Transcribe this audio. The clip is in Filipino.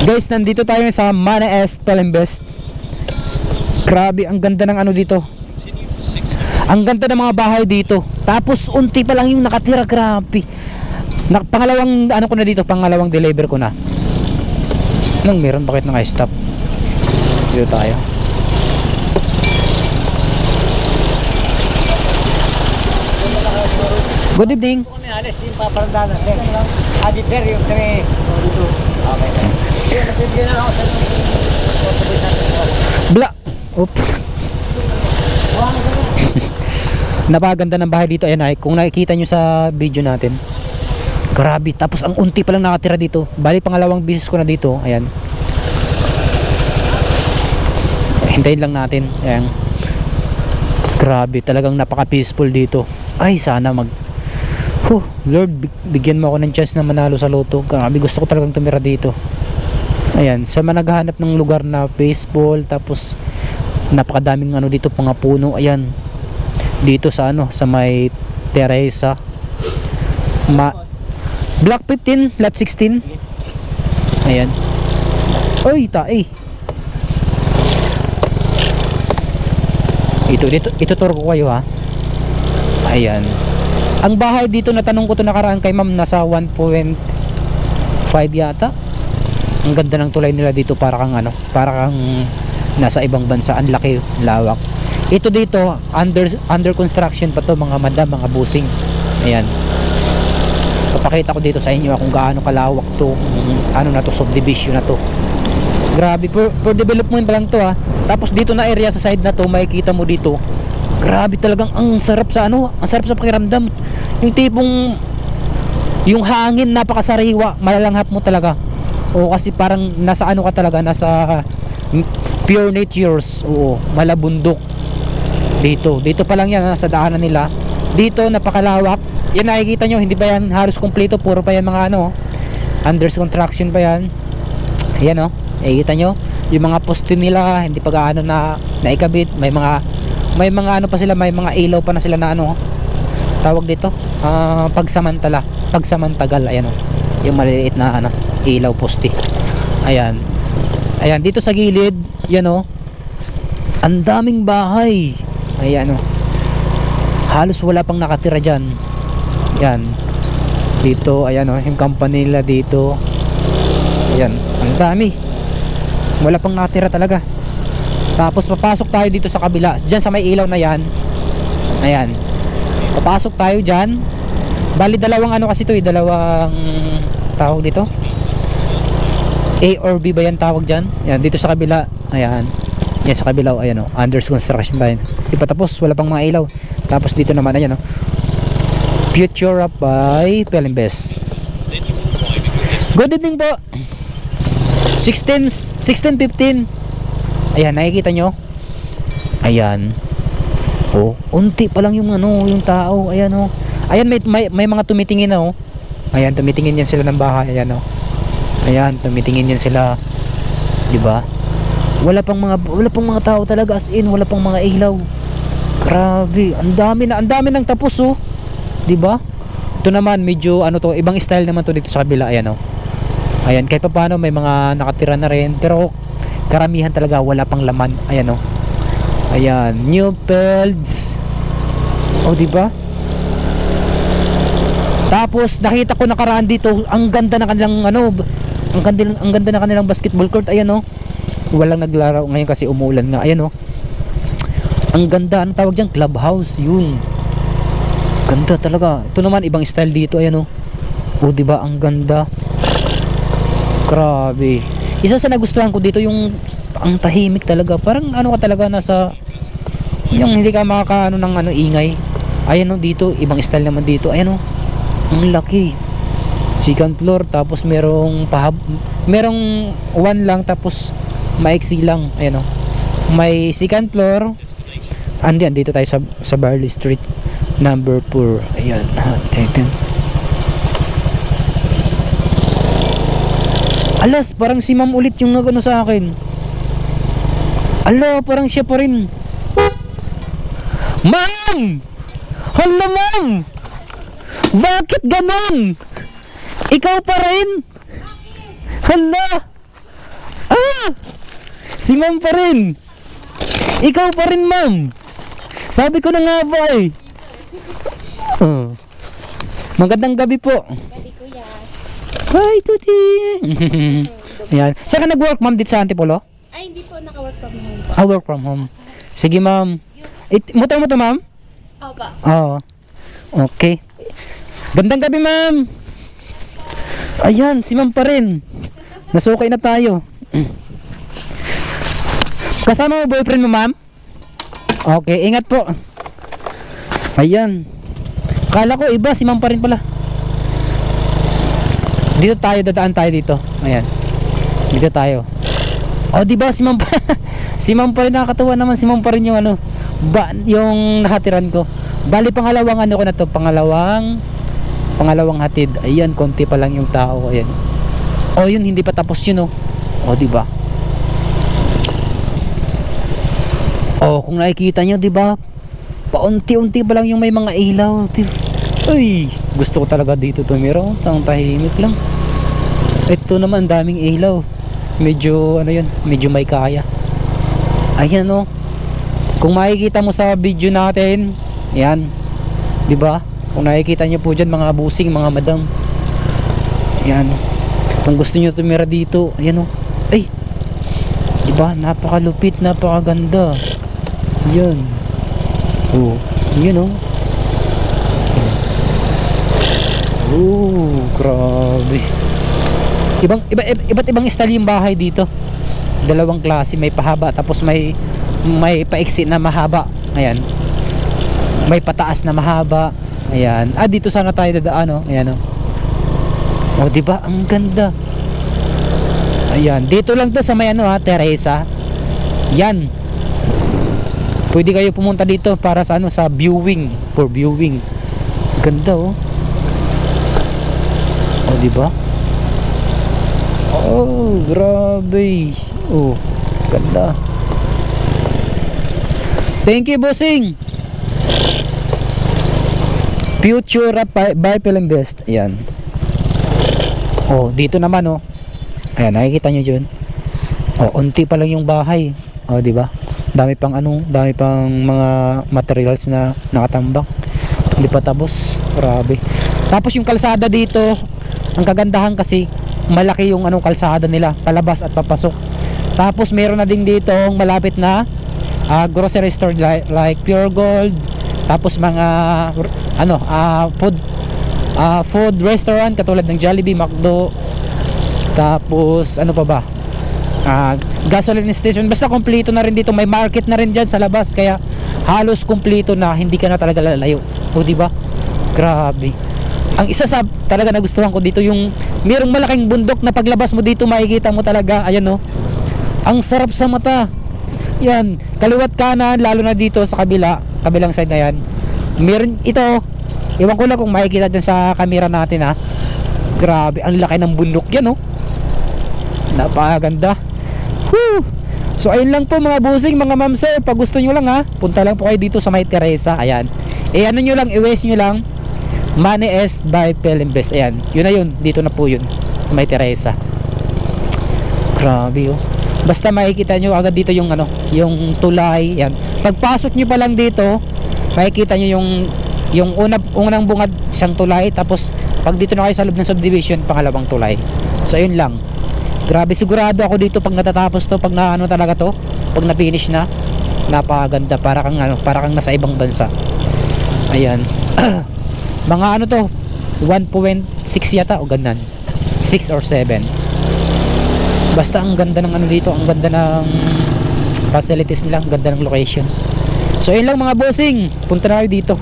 Guys, nandito tayo sa Mana S Palembest. Grabe, ang ganda ng ano dito. Ang ganda ng mga bahay dito. Tapos unti pa lang yung nakatira, grabe. Na, pangalawang ano ko na dito, pangalawang deliver ko na. Anong meron? Bakit naka-stop? Dito tayo. Good evening. Kami alis yung paparandana sir. Adi sir yung 3. Okay Bla. Oop. Napaganda ng bahay dito. Ayan ay, kung nakikita nyo sa video natin. Grabe. Tapos ang unti pa lang nakatira dito. Bali pangalawang bisis ko na dito. Ayan. Hintayin lang natin. Ayan. Grabe. Talagang napaka peaceful dito. Ay sana mag Huh, Lord, big- bigyan mo ako ng chance na manalo sa loto. Grabe, gusto ko talagang tumira dito. Ayan, sa mga naghahanap ng lugar na baseball, tapos napakadaming ano dito, mga puno. Ayan, dito sa ano, sa may Teresa. Ma Block 15, lot 16. Ayan. Oy, tae. Ito, dito, ituturo ko kayo ha. Ayan. Ang bahay dito na tanong ko to nakaraan kay ma'am nasa 1.5 yata. Ang ganda ng tulay nila dito para kang ano, para kang nasa ibang bansa. Ang laki, lawak. Ito dito under under construction pa to mga madam, mga busing. Ayan. Papakita ko dito sa inyo ah, kung gaano kalawak to, ano na to, subdivision na to. Grabe, for, for development pa lang to ha. Tapos dito na area sa side na to, makikita mo dito. Grabe talagang ang sarap sa ano, ang sarap sa pakiramdam. Yung tipong yung hangin napakasariwa, malalanghap mo talaga. O kasi parang nasa ano ka talaga, nasa pure natures. Oo, malabundok. Dito, dito pa lang yan ha, sa daanan nila. Dito napakalawak. Yan nakikita nyo, hindi pa yan halos kumpleto, puro pa yan mga ano, under construction pa yan. Ayan o, nakikita nyo, yung mga poste nila, hindi pa gaano na naikabit, may mga may mga ano pa sila, may mga ilaw pa na sila na ano, tawag dito, ah, pagsamantala, pagsamantagal, ayan o, yung maliliit na ano, ilaw poste. Ayan. Ayan, dito sa gilid, yan o, ang daming bahay. Ayan o. Halos wala pang nakatira dyan. Yan. Dito, ayan o, yung company nila dito. Ayan, ang dami. Wala pang nakatira talaga. Tapos papasok tayo dito sa kabila. Diyan sa may ilaw na yan. Ayan. Papasok tayo diyan. Bali dalawang ano kasi to eh, dalawang tawag dito. A or B ba yan tawag diyan? Yan dito sa kabila. Ayan. Yan sa kabila, oh, ayan oh, under construction pa yan. Di pa tapos, wala pang mga ilaw. Tapos dito naman ayan oh. Future Up by Pelimbes. Good evening po. 16 16:15. Ayan, nakikita nyo? Ayan. Oh, unti pa lang yung ano, yung tao. Ayan oh. Ayan may, may, may mga tumitingin na oh. Ayan, tumitingin yan sila ng bahay. Ayan oh. Ayan, tumitingin yan sila. 'Di ba? Wala pang mga wala pang mga tao talaga as in, wala pang mga ilaw. Grabe, ang dami na, ang dami nang tapos oh. 'Di ba? Ito naman medyo ano to, ibang style naman to dito sa kabila. Ayan oh. Ayan, kahit pa paano may mga nakatira na rin, pero karamihan talaga wala pang laman. Ayan oh. Ayan, new builds. Oh, 'di ba? Tapos nakita ko nakaraan dito, ang ganda ng kanilang ano, ang ganda ang ganda ng kanilang basketball court. Ayan oh. Walang naglaro ngayon kasi umuulan nga. Ayan oh. Ang ganda, ano tawag diyan? Clubhouse, yun. Ganda talaga. Ito naman ibang style dito, ayan oh. Oh, 'di ba? Ang ganda. Grabe. Isa sa nagustuhan ko dito yung ang tahimik talaga. Parang ano ka talaga nasa yung hindi ka makakaano ng ano ingay. Ayan oh dito, ibang style naman dito. Ayan oh. Ang laki. Second floor tapos merong pahab merong one lang tapos maiksi lang. Ayan oh. May second floor. Andiyan dito tayo sa sa Barley Street number 4. Ayan. Ah, taken. Alas, parang si ma'am ulit yung nagano sa akin. Ala, parang siya pa rin. Ma'am! Hala, ma'am! Bakit ganon? Ikaw pa rin? Hala! Si ma'am pa rin. Ikaw pa rin, ma'am. Sabi ko na nga ba eh. Oh. Magandang gabi po. Gabi kuya. Hi, Tuti. Yan. Saan ka nag-work, ma'am, dito sa Antipolo? Ay, hindi po naka-work from home. Ah, work from home. Sige, ma'am. It, muta mo to, ma'am? Opo. Oo. Okay. Gandang gabi, ma'am. Ayan, si ma'am pa rin. Nasukay na tayo. Kasama mo boyfriend mo, ma'am? Okay, ingat po. Ayan. Kala ko iba, si ma'am pa rin pala. Dito tayo, dadaan tayo dito. Ayan. Dito tayo. O, di ba si ma'am pa, si ma'am pa rin nakakatawa naman si ma'am pa rin yung ano, ba, yung nahatiran ko. Bali pangalawang ano ko na to, pangalawang pangalawang hatid. Ayan, konti pa lang yung tao, ayan. O yun, hindi pa tapos yun oh. O, di ba? O, kung nakikita nyo, di ba? Paunti-unti pa lang yung may mga ilaw. Uy, gusto ko talaga dito tumira. oh. Tang tahimik lang. Ito naman, daming ilaw. Medyo, ano yun, medyo may kaya. Ayan oh. Kung makikita mo sa video natin, yan. 'Di ba? Kung nakikita niyo po diyan mga busing, mga madam. Yan. Kung gusto niyo tumira dito, ayan oh. Ay. 'Di ba? Napakalupit, napakaganda. Yan. Oh, yun oh. Oh, grabe. Ibang iba, iba iba't ibang style yung bahay dito. Dalawang klase, may pahaba tapos may may paiksi na mahaba. Ayan. May pataas na mahaba. Ayan. Ah, dito sana tayo dadaan, oh. Ayan, oh. Oh, 'di ba? Ang ganda. Ayan, dito lang 'to sa may ano ha, Teresa. Yan. Pwede kayo pumunta dito para sa ano sa viewing, for viewing. Ganda oh. Oh, 'di ba? Oh, grabe. Oh, ganda. Thank you, bossing. Future by, by Film. Ayan. Oh, dito naman oh. Ayan, nakikita nyo dyan. Oh, unti pa lang yung bahay. Oh, di ba? Dami pang ano, dami pang mga materials na nakatambak. Hindi pa tapos. Grabe. Tapos yung kalsada dito, ang kagandahan kasi malaki yung anong kalsada nila, palabas at papasok. Tapos meron na din dito malapit na ah, grocery store like, like Pure Gold. Tapos mga ano, ah, food ah, food restaurant katulad ng Jollibee, McDo. Tapos ano pa ba? Ah, gasoline station. Basta kompleto na rin dito. May market na rin diyan sa labas kaya halos kompleto na hindi ka na talaga lalayo. O di ba? Grabe. Ang isa sa talaga nagustuhan ko dito yung merong malaking bundok na paglabas mo dito makikita mo talaga ayan no. Ang sarap sa mata. Yan, kaliwat kanan lalo na dito sa kabila, kabilang side na yan. Meron ito, iwan ko lang kung makikita dyan sa camera natin ha. Grabe, ang laki ng bundok yan oh. Napakaganda. Whew! So ayun lang po mga busing, mga ma'am sir, pag gusto nyo lang ha, punta lang po kayo dito sa May Teresa, ayan. Eh ano nyo lang, i-waste nyo lang, Money S by Pelinvest, ayan. Yun na yun, dito na po yun, May Teresa. Grabe oh. Basta makikita nyo agad dito yung ano, yung tulay, yan. Pagpasok nyo pa lang dito, makikita nyo yung yung una, unang bungad isang tulay. Tapos pag dito na kayo sa loob ng subdivision pangalawang tulay. So ayun lang. Grabe sigurado ako dito pag natatapos to pag na ano talaga to pag na finish na napakaganda. Para kang ano para kang nasa ibang bansa. Ayan. Mga ano to 1.6 yata o ganun. 6 or 7 basta ang ganda ng ano dito ang ganda ng facilities nila ang ganda ng location. So yun lang mga bossing. Punta na kayo dito